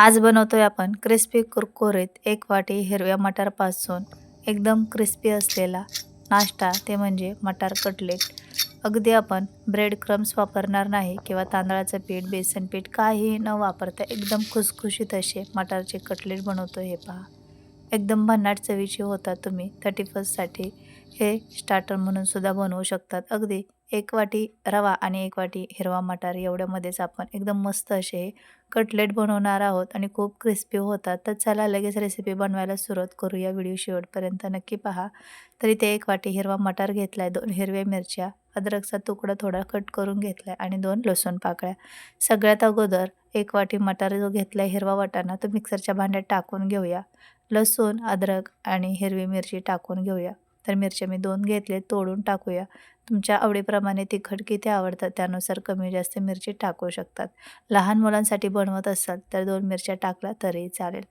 आज बनवतोय आपण क्रिस्पी कुरकुरीत एक वाटी हिरव्या मटारपासून एकदम क्रिस्पी असलेला नाश्ता. ते म्हणजे मटार कटलेट. अगदी आपण ब्रेड क्रम्स वापरणार नाही किंवा तांदळाचं पीठ बेसन पीठ काहीही न वापरता एकदम खुसखुशीत असे मटारचे कटलेट बनवतो हे पहा. एकदम भन्नाट चवीचे होतात तुम्ही. थर्टी फर्स्टसाठी हे स्टार्टर म्हणून सुद्धा बनवू शकतात. अगदी एक वाटी रवा आणि एक वाटी हिरवा मटार एवढ्यामध्येच आपण एकदम मस्त असे कटलेट बनवणार आहोत आणि खूप क्रिस्पी होतात. तर चला लगेच रेसिपी बनवायला सुरुवात करूया. व्हिडिओ शेवटपर्यंत नक्की पहा. तर इथे एक वाटी हिरवा मटार घेतला आहे दोन हिरव्या मिरच्या अद्रकचा तुकडा थोडा कट करून घेतला आहे आणि दोन लसूण पाकळ्या. सगळ्यात अगोदर एक वाटी मटार जो घेतला आहे हिरवा वाटाणा तो मिक्सरच्या भांड्यात टाकून घेऊया. लसूण अद्रक आणि हिरवी मिरची टाकून घेऊया. तर मिरच्या मी दोन घेतले तोडून टाकूया. तुमच्या आवडीप्रमाणे तिखट किती आवडतं त्यानुसार कमी जास्त मिरची टाकू शकतात. लहान मुलांसाठी बनवत असाल तर दोन मिरच्या टाकला तरी चालेल.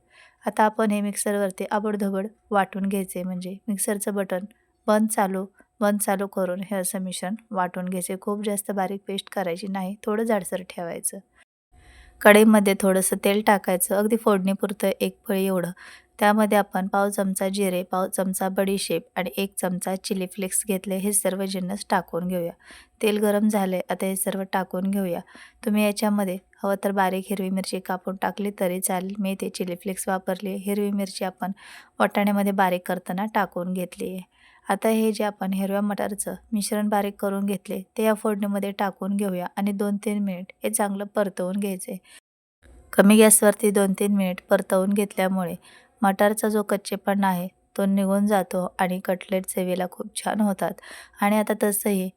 आता आपण हे मिक्सरवरती आबडधबड वाटून घ्यायचे म्हणजे मिक्सरचं बटन बंद चालू बंद चालू करून हे असं मिश्रण वाटून घ्यायचे. खूप जास्त बारीक पेस्ट करायची नाही थोडं जाडसर ठेवायचं. कढईमध्ये थोडंसं तेल टाकायचं. अगदी फोडणीपुरतं एक पळी एवढं. त्यामध्ये आपण पाव चमचा जिरे पाव चमचा बडीशेप आणि एक चमचा चिली फ्लेक्स घेतले हे सर्व जिन्नस टाकून घेऊया. तेल गरम झाले आता हे सर्व टाकून घेऊया. तुम्ही याच्यामध्ये हवं तर बारीक हिरवी मिरची कापून टाकली तरी चालेल. मी ते चिली फ्लेक्स वापरली हिरवी मिरची आपण वाटाण्यामध्ये बारीक करताना टाकून घेतली आहे. आता हे जे आपण हिरव्या मटारचं मिश्रण बारीक करून घेतले ते या फोडणीमध्ये टाकून घेऊया आणि दोन तीन मिनिट हे चांगलं परतवून घ्यायचे. कमी गॅसवरती दोन तीन मिनिट परतवून घेतल्यामुळे मटारचा जो कच्चेपणा आहे तो निघून जातो आणि कटलेट चवीला खूप छान होतात. आणि आता तसंही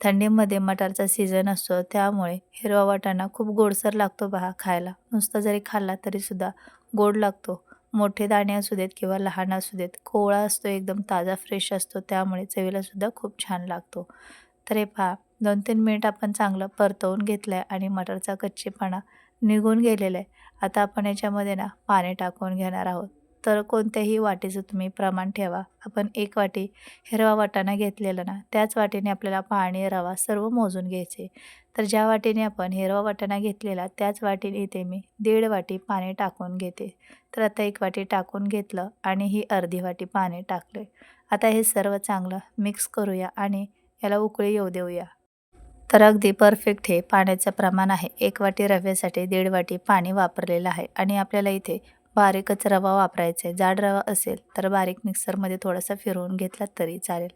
थंडीमध्ये मटारचा सीझन असतो त्यामुळे हिरवा वाटाणा खूप गोडसर लागतो पहा खायला. नुसता जरी खाल्ला तरीसुद्धा गोड लागतो. मोठे दाणे असू देत किंवा लहान असू देत कोवळा असतो एकदम ताजा फ्रेश असतो त्यामुळे चवीलासुद्धा खूप छान लागतो. तर हे पहा दोन तीन मिनिट आपण चांगलं परतवून घेतलं आहे आणि मटारचा कच्चेपणा निघून गेलेला आहे आता आपण याच्यामध्ये ना पाणी टाकून घेणार आहोत. तर कोणत्याही वाटीचं तुम्ही प्रमाण ठेवा. आपण एक वाटी हिरवा वाटाणा घेतलेला ना त्याच वाटीने आपल्याला पाणी रवा सर्व मोजून घ्यायचे. तर ज्या वाटीने आपण हिरवा वाटाणा घेतलेला त्याच वाटीने इथे मी दीड वाटी पाणी टाकून घेते. तर आता एक वाटी टाकून घेतलं आणि ही अर्धी वाटी पाणी टाकले आता हे सर्व चांगलं मिक्स करूया आणि याला उकळी येऊ देऊया. तर अगदी परफेक्ट हे पाण्याचं प्रमाण आहे. एक वाटी रव्यासाठी दीड वाटी पाणी वापरलेलं आहे आणि आपल्याला इथे बारीकच रवा वापरायचा. आहे जाड रवा असेल तर बारीक मिक्सरमध्ये थोडासा फिरवून घेतला तरी चालेल.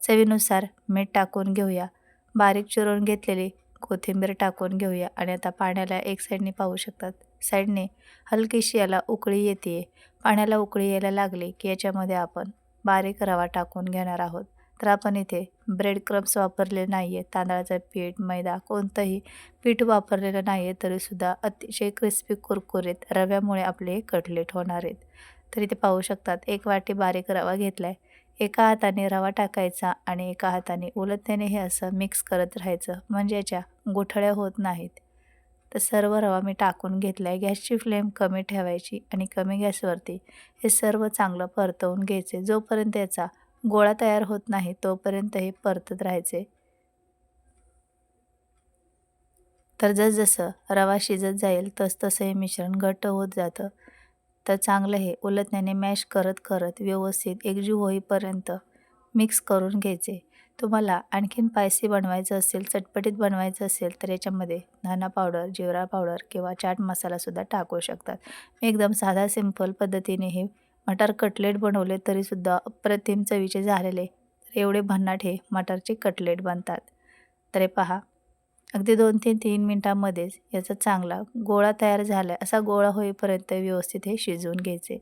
चवीनुसार मीठ टाकून घेऊया. बारीक चिरून घेतलेली कोथिंबीर टाकून घेऊया आणि आता पाण्याला एक साईडने पाहू शकतात. साईडने हलकीशी याला उकळी येते पाण्याला उकळी यायला लागली की याच्यामध्ये आपण बारीक रवा टाकून घेणार आहोत. तर आपण इथे ब्रेड क्रम्स वापरले नाही आहे तांदळाचं पीठ मैदा कोणतंही पीठ वापरलेलं नाही आहे तरीसुद्धा अतिशय क्रिस्पी कुरकुरीत रव्यामुळे आपले कटलेट होणार आहेत. तर इथे पाहू शकतात एक वाटी बारीक रवा घेतला आहे एका हाताने रवा टाकायचा आणि एका हाताने उलटतेने हे असं मिक्स करत राहायचं. म्हणजे याच्या गोठळ्या होत नाहीत. तर सर्व रवा मी टाकून घेतला आहे गॅसची फ्लेम कमी ठेवायची आणि कमी गॅसवरती हे सर्व चांगलं परतवून घ्यायचे. जोपर्यंत याचा गोळा तयार होत नाही तोपर्यंत हे परतत राहायचे. तर जसजसं रवा शिजत जाईल तसतसं हे मिश्रण घट्ट होत जातं. तर चांगलं हे उलटण्याने मॅश करत करत व्यवस्थित एकजीव होईपर्यंत मिक्स करून घ्यायचे. तुम्हाला आणखीन पायसी बनवायचं असेल चटपटीत बनवायचं असेल तर याच्यामध्ये धना पावडर जिवरा पावडर किंवा चाट मसालासुद्धा टाकू शकतात. मी एकदम साधा सिंपल पद्धतीने हे मटार कटलेट बनवले तरीसुद्धा अप्रतिम चवीचे झालेले. तर एवढे भन्नाट हे मटारचे कटलेट बनतात. तर हे पहा. अगदी दोन तीन तीन मिनटामध्येच याचा चांगला गोळा तयार झाला असा गोळा होईपर्यंत व्यवस्थित हे शिजवून घ्यायचे.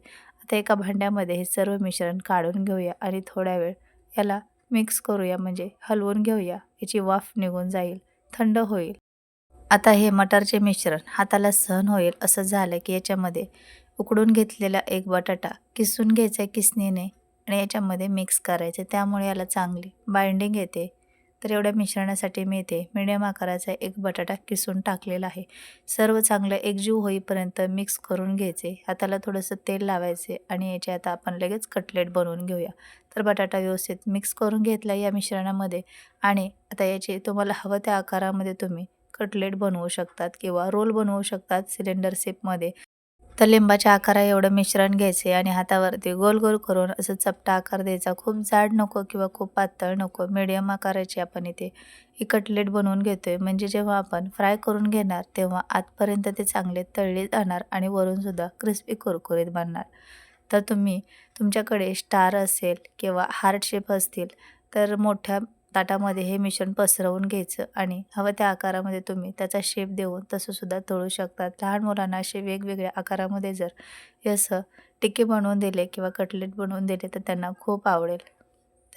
आता एका भांड्यामध्ये हे सर्व मिश्रण काढून घेऊया आणि थोड्या वेळ याला मिक्स करूया. म्हणजे हलवून घेऊया. याची वाफ निघून जाईल. थंड होईल. आता हे मटारचे मिश्रण हाताला सहन होईल असं झालं की याच्यामध्ये उकडून घेतलेला एक बटाटा किसून घ्यायचा आहे किसणीने आणि याच्यामध्ये मिक्स करायचं. त्यामुळे याला चांगली बाइंडिंग येते. तर एवढ्या मिश्रणासाठी मी इथे मिडियम आकाराचा एक बटाटा किसून टाकलेला आहे. सर्व चांगलं एकजीव होईपर्यंत मिक्स करून घ्यायचे. हाताला थोडंसं तेल लावायचे आणि याचे आता आपण लगेच कटलेट बनवून घेऊया. तर बटाटा व्यवस्थित मिक्स करून घेतला या मिश्रणामध्ये आणि आता याचे तुम्हाला हवं त्या आकारामध्ये तुम्ही कटलेट बनवू शकतात किंवा रोल बनवू शकतात सिलेंडर शेपमध्ये तर लिंबाच्या आकारा एवढं मिश्रण घ्यायचे आणि हातावरती गोल गोल करून असं चपटा आकार द्यायचा. खूप जाड नको किंवा खूप पातळ नको मिडियम आकाराची आपण इथे ही कटलेट बनवून घेतोय. म्हणजे जेव्हा आपण फ्राय करून घेणार तेव्हा आतपर्यंत ते चांगले तळले जाणार आणि वरूनसुद्धा क्रिस्पी कुरकुरीत बनणार. तर तुम्ही तुमच्याकडे स्टार असेल किंवा हार्ट शेप असतील तर मोठ्या ताटामध्ये हे मिश्रण पसरवून घ्यायचं आणि हवं त्या आकारामध्ये तुम्ही त्याचा शेप देऊन तसंसुद्धा तळू शकतात. लहान मुलांना असे वेगवेगळ्या आकारामध्ये जर हे असं टिक्के बनवून दिले किंवा कटलेट बनवून दिले तर त्यांना खूप आवडेल.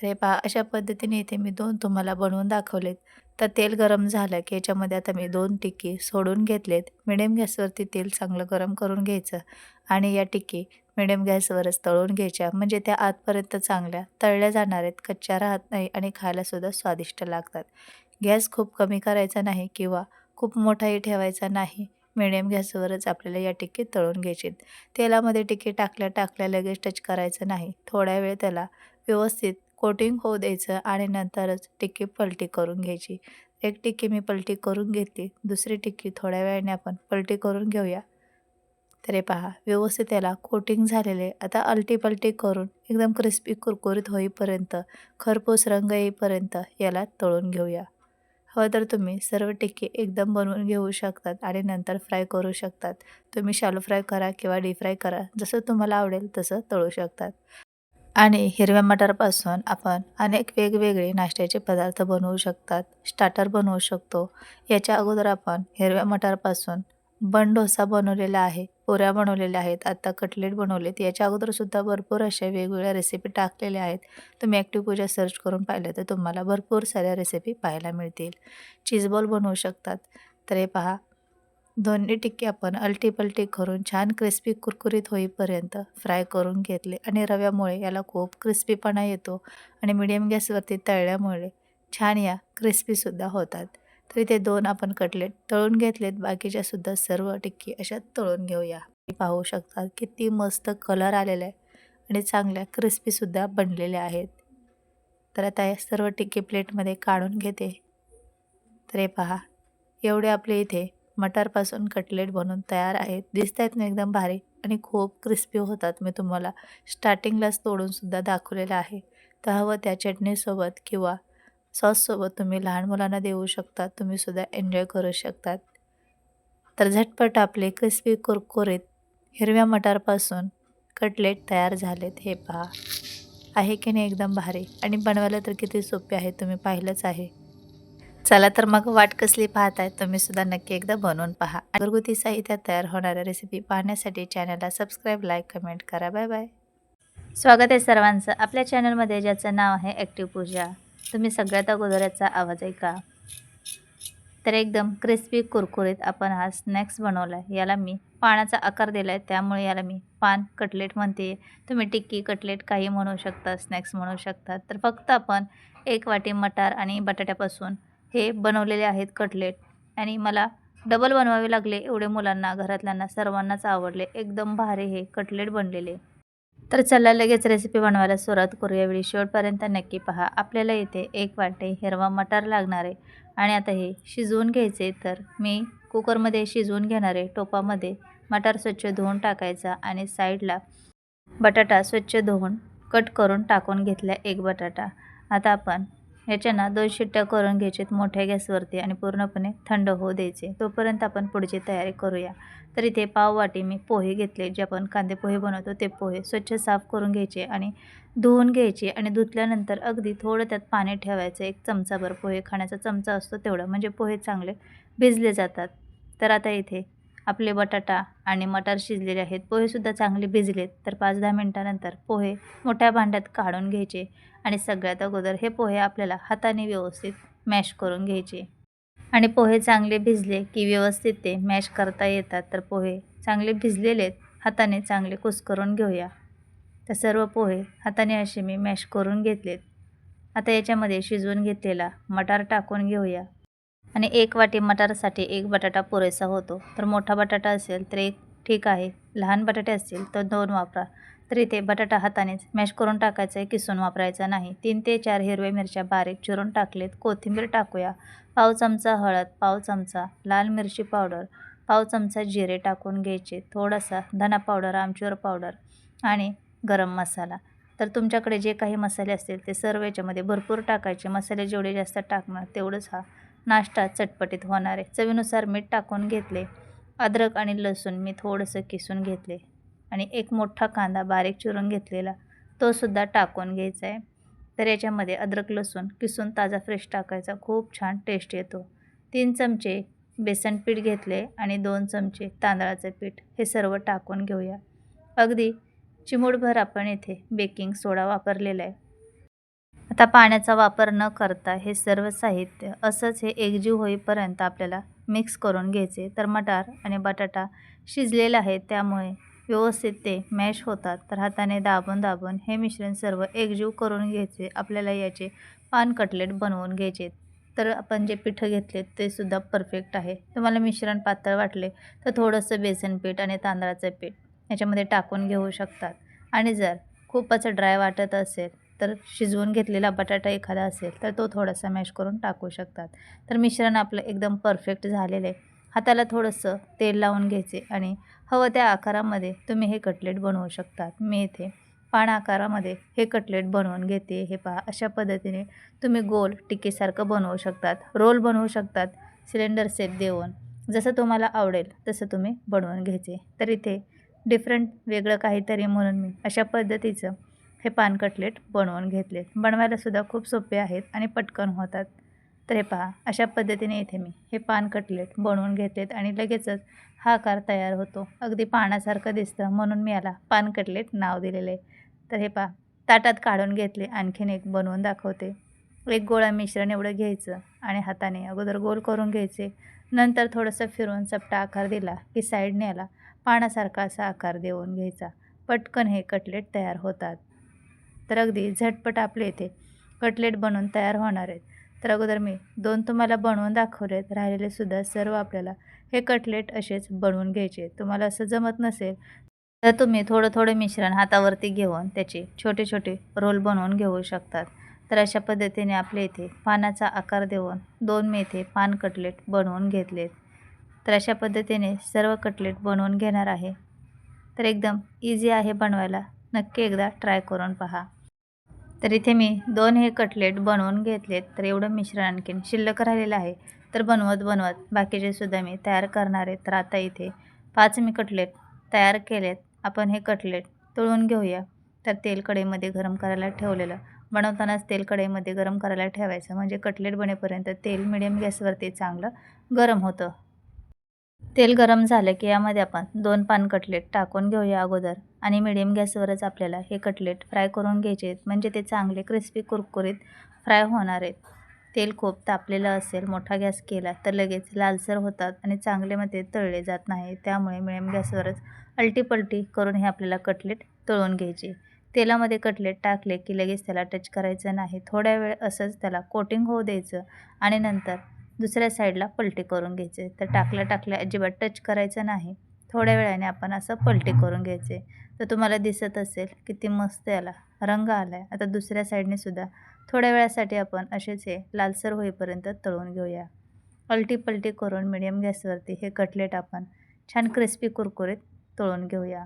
तर हे पहा अशा पद्धतीने इथे मी दोन तुम्हाला बनवून दाखवलेत. तर तेल गरम झालं की याच्यामध्ये आता मी दोन टिक्की सोडून घेतलेत. मिडियम गॅसवरती तेल चांगलं गरम करून घ्यायचं आणि या टिक्की मिडियम गॅसवरच तळून घ्यायच्या. म्हणजे त्या आतपर्यंत चांगल्या तळल्या जाणार आहेत. कच्च्या राहत नाही आणि खायलासुद्धा स्वादिष्ट लागतात. गॅस खूप कमी करायचा नाही किंवा खूप मोठाही ठेवायचा नाही. मिडियम गॅसवरच आपल्याला या टिक्की तळून घ्यायचे तेलामध्ये टिक्की टाकल्या टाकल्या लगेच टच करायचं नाही. थोड्या वेळ त्याला व्यवस्थित कोटिंग होऊ द्यायचं आणि नंतरच टिक्की पलटी करून घ्यायची. एक टिक्की मी पलटी करून घेतली दुसरी टिक्की थोड्या वेळाने आपण पलटी करून घेऊया. तरी पहा व्यवस्थित त्याला कोटिंग झालेले आता अलटी पलटी करून एकदम क्रिस्पी कुरकुरीत होईपर्यंत खरपूस रंग येईपर्यंत याला तळून घेऊया. हवं तर तुम्ही सर्व टिक्की एकदम बनवून घेऊ शकतात आणि नंतर फ्राय करू शकतात. तुम्ही शालो फ्राय करा किंवा डीप फ्राय करा. जसं तुम्हाला आवडेल तसं तळू शकतात. आणि हिरव्या मटारपासून आपण अनेक वेगवेगळे नाश्त्याचे पदार्थ बनवू शकतात. स्टार्टर बनवू शकतो. याच्या अगोदर आपण हिरव्या मटारपासून बन डोसा बनवलेला आहे पुऱ्या बनवलेल्या आहेत आत्ता कटलेट बनवलेत. याच्या अगोदरसुद्धा भरपूर अशा वेगवेगळ्या रेसिपी टाकलेल्या आहेत. तुम्ही ॲक्टिव्ह पूजा सर्च करून पाहिलं तर तुम्हाला भरपूर साऱ्या रेसिपी पाहायला मिळतील. चीजबॉल बनवू शकतात. तर हे पहा दोन्ही टिक्के आपण अलटीपलटी करून छान क्रिस्पी कुरकुरीत होईपर्यंत फ्राय करून घेतले आणि रव्यामुळे याला खूप क्रिस्पीपणा येतो आणि मिडियम गॅसवरती तळल्यामुळे छान या क्रिस्पीसुद्धा होतात. तरी ते दोन आपण कटलेट तळून घेतलेत. बाकीच्यासुद्धा सर्व टिक्की अशा तळून घेऊया. पाहू शकतात किती मस्त कलर आलेला आहे आणि चांगल्या क्रिस्पीसुद्धा बनलेल्या आहेत. तर आता या सर्व टिक्की प्लेटमध्ये काढून घेते. तर हे पहा एवढे आपले इथे मटारपासून कटलेट बनून तयार आहेत. दिसत आहेत ना एकदम भारी आणि खूप क्रिस्पी होतात मी तुम्हाला. स्टार्टिंगलाच तोडूनसुद्धा दाखवलेलं आहे. तर हवं त्या चटणीसोबत किंवा सॉससोबत तुम्ही लहान मुलांना देऊ शकता. तुम्हीसुद्धा एन्जॉय करू शकतात. तर झटपट आपले क्रिस्पी कुरकुरीत हिरव्या मटारपासून कटलेट तयार झालेत. हे पहा. आहे की नाही एकदम भारी आणि बनवायला तर किती सोपे आहे तुम्ही पाहिलंच आहे. चला तर मग वाट कसली पाहताय तुम्ही सुद्धा नक्की एकदा बनवून पहा. घरगुती साहित्यात तयार होणाऱ्या रेसिपी पाहण्यासाठी चॅनलला सबस्क्राईब लाईक कमेंट करा. बाय बाय स्वागत आहे सर्वांचं. आपल्या चॅनलमध्ये ज्याचं नाव आहे ॲक्टिव्ह पूजा तुम्ही सगळ्यात अगोदर याचा आवाज ऐका. तर एकदम क्रिस्पी कुरकुरीत आपण हा स्नॅक्स बनवला आहे याला मी पानाचा आकार दिला आहे त्यामुळे याला मी पान कटलेट म्हणते. तुम्ही टिक्की कटलेट काही म्हणू शकता स्नॅक्स म्हणू शकता. तर फक्त आपण एक वाटी मटार आणि बटाट्यापासून हे बनवलेले आहेत कटलेट. आणि मला डबल बनवावे लागले एवढे मुलांना घरातल्यांना सर्वांनाच आवडले. एकदम भारी हे कटलेट बनलेले. तर चला लगेच रेसिपी बनवायला सुरुवात करूया. वेळी शेवटपर्यंत नक्की पहा. आपल्याला इथे एक वाटे हिरवा मटार लागणार आहे. आणि आता हे शिजवून घ्यायचे तर मी कुकरमध्ये शिजवून घेणार आहे. टोपामध्ये मटार स्वच्छ धुवून टाकायचा आणि साईडला बटाटा स्वच्छ धुवून कट करून टाकून घेतला एक बटाटा. आता आपण ह्याच्या दोन शिट्ट्या करून घ्यायचे मोठ्या गॅसवरती आणि पूर्णपणे थंड होऊ द्यायचे. तोपर्यंत आपण पुढची तयारी करूया. तर इथे पाववाटी मी पोहे घेतले जे आपण कांदे पोहे बनवतो ते पोहे स्वच्छ साफ करून घ्यायचे आणि धुवून घ्यायचे आणि धुतल्यानंतर अगदी थोडं त्यात पाणी ठेवायचं. एक चमचाभर पोहे खाण्याचा चमचा असतो तेवढा म्हणजे पोहे चांगले भिजले जातात. तर आता इथे आपले बटाटा आणि मटार शिजलेले आहेत. पोहेसुद्धा चांगले भिजलेत. तर पाच दहा मिनटानंतर पोहे मोठ्या भांड्यात काढून घ्यायचे आणि सगळ्यात अगोदर हे पोहे आपल्याला हाताने व्यवस्थित मॅश करून घ्यायचे. आणि पोहे चांगले भिजले की व्यवस्थित ते मॅश करता येतात. तर पोहे चांगले भिजलेले आहेत. हाताने चांगले कुस्करून घेऊया. तर सर्व पोहे हाताने असे मी मॅश करून घेतलेत. आता याच्यामध्ये शिजवून घेतलेला मटार टाकून घेऊया. आणि एक वाटी मटारसाठी एक बटाटा पुरेसा होतो. तर मोठा बटाटा असेल तर एक ठीक आहे. लहान बटाटे असतील तर दोन वापरा. तर इथे बटाटा हातानेच मॅश करून टाकायचं आहे. किसून वापरायचा नाही. तीन ते चार हिरव्या मिरच्या बारीक चिरून टाकलेत. कोथिंबीर टाकूया. पाव चमचा हळद पाव चमचा लाल मिरची पावडर पाव चमचा जिरे टाकून घ्यायचे. थोडासा धना पावडर आमचूर पावडर आणि गरम मसाला. तर तुमच्याकडे जे काही मसाले असतील ते सर्व याच्यामध्ये भरपूर टाकायचे. मसाले जेवढे जास्त टाकणार तेवढंच हा. नाश्ता चटपटीत होणार आहे. चवीनुसार मीठ टाकून घेतले. अद्रक आणि लसूण मी थोडंसं किसून घेतले. आणि एक मोठा कांदा बारीक चिरून घेतलेला तोसुद्धा टाकून घ्यायचा आहे. तर याच्यामध्ये अद्रक लसूण किसून ताजा फ्रेश टाकायचा. खूप छान टेस्ट येतो. तीन चमचे बेसन पीठ घेतले आणि दोन चमचे तांदळाचं पीठ. हे सर्व टाकून घेऊया. अगदी चिमूटभर आपण येथे बेकिंग सोडा वापरलेला आहे. आता पाण्याचा वापर न करता हे सर्व साहित्य असंच हे एकजीव होईपर्यंत आपल्याला मिक्स करून घ्यायचे. तर मटार आणि बटाटा शिजलेला आहे त्यामुळे व्यवस्थित ते मॅश होतात. तर हाताने दाबून दाबून हे मिश्रण सर्व एकजीव करून घ्यायचे. आपल्याला याचे पान कटलेट बनवून घ्यायचे. तर आपण जे पिठं घेतले ते सुद्धा परफेक्ट आहे. तुम्हाला मिश्रण पातळ वाटले तर थोडंसं बेसन पीठ आणि तांदळाचं पीठ याच्यामध्ये टाकून घेऊ शकतात. आणि जर खूपच ड्राय वाटत असेल तर शिजवून घेतलेला बटाटा एखादा असेल तर तो थोडासा मॅश करून टाकू शकतात. तर मिश्रण आपलं एकदम परफेक्ट झालेलं आहे. हाताला थोडंसं तेल लावून घ्यायचे आणि हवं त्या आकारामध्ये तुम्ही हे कटलेट बनवू शकतात. मी इथे पान आकारामध्ये हे कटलेट बनवून घेते. हे पहा अशा पद्धतीने तुम्ही गोल टिकेसारखं बनवू शकतात. रोल बनवू शकतात. सिलेंडर सेट देऊन. जसं तुम्हाला आवडेल तसं तुम्ही बनवून घ्यायचे. तर इथे डिफरंट वेगळं काहीतरी म्हणून मी अशा पद्धतीचं हे पान कटलेट बनवून घेतले बनवायलासुद्धा खूप सोपे आहेत आणि पटकन होतात. तर हे पहा अशा पद्धतीने इथे मी हे पान कटलेट बनवून घेतलेत आणि लगेचच हा आकार तयार होतो. अगदी पानासारखं दिसतं म्हणून मी याला पान कटलेट नाव दिलेलं. आहे तर हे पहा ताटात काढून घेतले आणखीन एक बनवून दाखवते. एक गोळा मिश्रण एवढं घ्यायचं आणि हाताने अगोदर गोल करून घ्यायचे. नंतर थोडंसं फिरून चपटा आकार दिला की साईडने याला पानासारखा असा आकार देऊन घ्यायचा. पटकन हे कटलेट तयार होतात. तर अगदी झटपट आपले इथे कटलेट बनवून तयार होणार आहेत. तर अगोदर मी दोन तुम्हाला बनवून दाखवलेत राहिलेले सुद्धा सर्व आपल्याला हे कटलेट असेच बनवून घ्यायचे तुम्हाला असं जमत नसेल तर तुम्ही थोडं थोडं मिश्रण हातावरती घेऊन त्याचे छोटे छोटे रोल बनवून घेऊ शकतात. तर अशा पद्धतीने आपल्या इथे पानाचा आकार देऊन दोन मी इथे पान कटलेट बनवून घेतलेत. तर अशा पद्धतीने सर्व कटलेट बनवून घेणार आहे. तर एकदम इझी आहे बनवायला. नक्की एकदा ट्राय करून पहा. तर इथे मी दोन हे कटलेट बनवून घेतलेत. तर एवढं मिश्रण आणखीन शिल्लक राहिलेलं आहे. तर बनवत बनवत बाकीचे सुद्धा मी तयार करणार आहे. तर आता इथे पाच मी कटलेट तयार केलेत. आपण हे कटलेट तळून घेऊया. तर तेल कढईमध्ये गरम करायला ठेवलेलं. बनवतानाच तेल कढईमध्ये गरम करायला ठेवायचं. म्हणजे कटलेट बनेपर्यंत तेल मिडियम गॅसवरती चांगलं गरम होतं. तेल गरम झालं की यामध्ये आपण दोन पान कटलेट टाकून घेऊया अगोदर आणि मिडियम गॅसवरच आपल्याला हे कटलेट फ्राय करून घ्यायचे आहेत. म्हणजे ते चांगले क्रिस्पी कुरकुरीत फ्राय होणार आहेत. तेल खूप तापलेलं असेल मोठा गॅस केला तर लगेच लालसर होतात आणि चांगले मध्ये तळले जात नाही. त्यामुळे मिडियम गॅसवरच अलटीपलटी करून हे आपल्याला कटलेट तळून घ्यायचे. तेलामध्ये कटलेट टाकले की लगेच त्याला टच करायचं नाही. थोड्या वेळ असंच त्याला कोटिंग होऊ द्यायचं आणि नंतर दुसऱ्या साईडला पलटी करून घ्यायचे. तर टाकल्या टाकल्या अजिबात टच करायचं नाही. थोड्या वेळाने आपण असं पलटी करून घ्यायचे. तर तुम्हाला दिसत असेल किती मस्त याला रंग आला आहे आता दुसऱ्या साईडने सुद्धा थोड्या वेळासाठी आपण असेच हे लालसर होईपर्यंत तळून घेऊया. पलटी पलटी करून मिडियम गॅसवरती हे कटलेट आपण छान क्रिस्पी कुरकुरीत तळून घेऊया.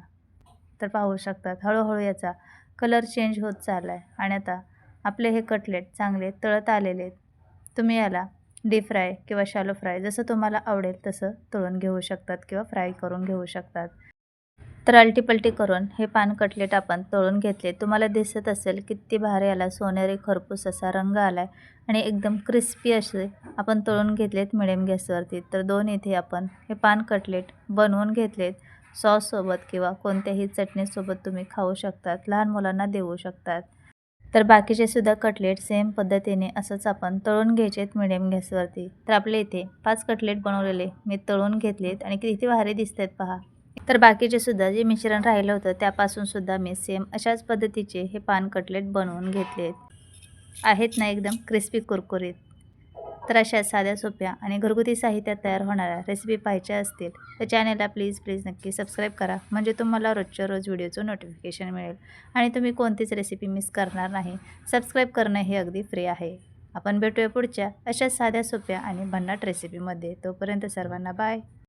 तर पाहू शकतात हळूहळू याचा कलर चेंज होत चालला आहे आणि आता आपले हे कटलेट चांगले तळत आलेले आहेत. तुम्ही याला डीप फ्राय किंवा शॅलो फ्राय जसं तुम्हाला आवडेल तसं तळून घेऊ शकतात किंवा फ्राय करून घेऊ शकतात. तर अलटीपलटी करून हे पान कटलेट आपण तळून घेतले. तुम्हाला दिसत असेल किती भारी आला सोनेरी खरपूस असा रंग आला आहे आणि एकदम क्रिस्पी असे आपण तळून घेतलेत मिडियम गॅसवरती तर दोन इथे आपण हे पान कटलेट बनवून घेतलेत. सॉससोबत किंवा कोणत्याही चटणीसोबत तुम्ही खाऊ शकतात लहान मुलांना देऊ शकतात. तर बाकीचे सुद्धा कटलेट सेम पद्धतीने असंच आपण तळून घ्यायचेत मिडियम गॅसवरती तर आपले इथे पाच कटलेट बनवलेले मी तळून घेतलेत आणि किती भारी दिसत आहेत पहा. तर बाकीचे सुद्धा जे मिश्रण राहिलं होतं त्यापासून सुद्धा मी सेम अशाच पद्धतीचे हे पान कटलेट बनवून घेतलेत. आहेत ना एकदम क्रिस्पी कुरकुरीत. तर अशा साध्या सोप्या आणि घरगुती साहित्यात तयार होणाऱ्या रेसिपी पाहायच्या असतील तर चॅनेलला प्लीज प्लीज नक्की सबस्क्राईब करा. म्हणजे तुम्हाला रोजच्या रोज व्हिडिओचं नोटिफिकेशन मिळेल. आणि तुम्ही कोणतीच रेसिपी मिस करणार नाही. सबस्क्राईब करणं हे अगदी फ्री आहे. आपण भेटूया पुढच्या अशा साध्या सोप्या आणि भन्नाट रेसिपीमध्ये तोपर्यंत सर्वांना बाय